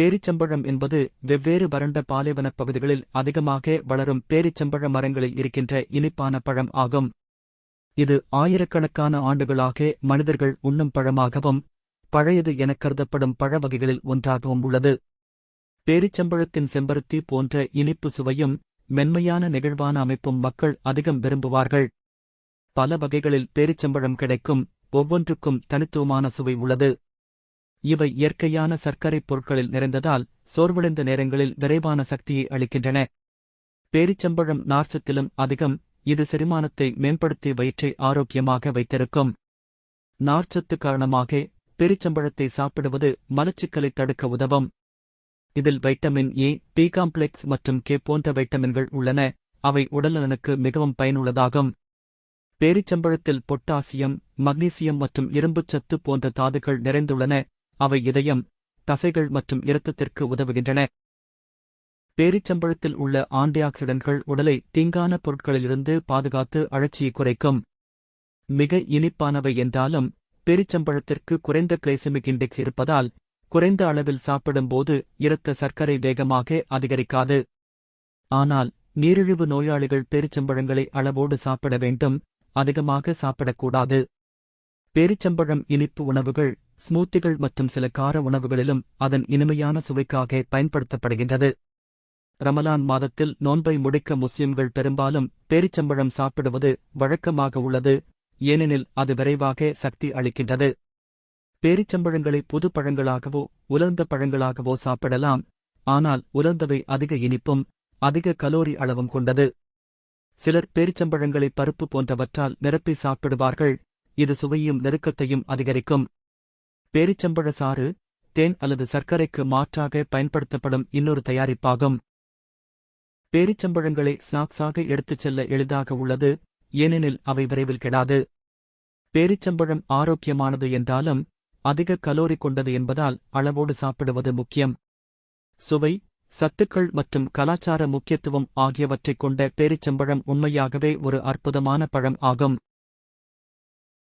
பேரிச்சம்பழம் என்பது வெவ்வேறு வறண்ட பாலைவனப் பகுதிகளில் அதிகமாக வளரும் பேரிச்சம்பழ மரங்களில் இருக்கின்ற இனிப்பான பழம் ஆகும். இது ஆயிரக்கணக்கான ஆண்டுகளாக மனிதர்கள் உண்ணும் பழமாகவும் பழையது எனக் கருதப்படும் பழ வகைகளில் ஒன்றாகவும் உள்ளது. பேரிச்சம்பழத்தின் செம்பருத்தி போன்ற இனிப்பு சுவையும் மென்மையான நெகிழ்வான அமைப்பும் மக்கள் அதிகம் விரும்புவார்கள். பல வகைகளில் பேரிச்சம்பழம் கிடைக்கும் ஒவ்வொன்றுக்கும் தனித்துவமான சுவை உள்ளது. இவை இயற்கையான சர்க்கரைப் பொருட்களில் நிறைந்ததால் சோர்வடைந்த நேரங்களில் விரைவான சக்தியை அளிக்கின்றன. பேரிச்சம்பழம் நார்ச்சத்திலும் அதிகம் இது செரிமானத்தை மேம்படுத்தி வயிற்றை ஆரோக்கியமாக வைத்திருக்கும். நார்ச்சத்து காரணமாக பெரிச்சம்பழத்தை சாப்பிடுவது மலச்சிக்கலை தடுக்க உதவும். இதில் வைட்டமின் ஏ பி காம்ப்ளெக்ஸ் மற்றும் கே போன்ற வைட்டமின்கள் உள்ளன. அவை உடல்நலனுக்கு மிகவும் பயனுள்ளதாகும். பேரிச்சம்பழத்தில் பொட்டாசியம் மக்னீசியம் மற்றும் இரும்புச் சத்து போன்ற தாதுக்கள் நிறைந்துள்ளன. அவை இதயம் தசைகள் மற்றும் இரத்தத்திற்கு உதவுகின்றன. பேரிச்சம்பழத்தில் உள்ள ஆன்டிஆக்சிடன்ட்கள் உடலை தீங்கான பொருட்களிலிருந்து பாதுகாத்து அழற்சியை குறைக்கும். மிக இனிப்பானவை என்றாலும் பெரிச்சம்பழத்திற்கு குறைந்த கிளைசமிக் இண்டெக்ஸ் இருப்பதால் குறைந்த அளவில் சாப்பிடும்போது இரத்த சர்க்கரை வேகமாக அதிகரிக்காது. ஆனால் நீரிழிவு நோயாளிகள் பேரிச்சம்பழங்களை அளவோடு சாப்பிட வேண்டும் அதிகமாக சாப்பிடக்கூடாது. பேரிச்சம்பழம் இனிப்பு உணவுகள் ஸ்மூத்திகள் மற்றும் சில கார உணவுகளிலும் அதன் இனிமையான சுவைக்காக பயன்படுத்தப்படுகின்றது. ரமலான் மாதத்தில் நோன்பை முடிக்க முஸ்லிம்கள் பெரும்பாலும் பேரிச்சம்பழம் சாப்பிடுவது வழக்கமாக உள்ளது ஏனெனில் அது விரைவாக சக்தி அளிக்கின்றது. பேரிச்சம்பழங்களை புது பழங்களாகவோ உலர்ந்த பழங்களாகவோ சாப்பிடலாம் ஆனால் உலர்ந்தவை அதிக இனிப்பும் அதிக கலோரி அளவும் கொண்டது. சிலர் பேரிச்சம்பழங்களை பருப்பு போன்றவற்றால் நிரப்பி சாப்பிடுவார்கள் இது சுவையும் நெருக்கத்தையும் அதிகரிக்கும். பேரிச்சம்பழ சாறு தேன் அல்லது சர்க்கரைக்கு மாற்றாக பயன்படுத்தப்படும் இன்னொரு தயாரிப்பாகும். பேரிச்சம்பழங்களை ஸ்நாக்ஸாக எடுத்துச் செல்ல எளிதாக உள்ளது ஏனெனில் அவை விரைவில் கெடாது. பேரிச்சம்பழம் ஆரோக்கியமானது என்றாலும் அதிக கலோரி கொண்டது என்பதால் அளவோடு சாப்பிடுவது முக்கியம். சுவை சத்துக்கள் மற்றும் கலாச்சார முக்கியத்துவம் ஆகியவற்றைக் கொண்ட பேரிச்சம்பழம் உண்மையாகவே ஒரு அற்புதமான பழம் ஆகும்.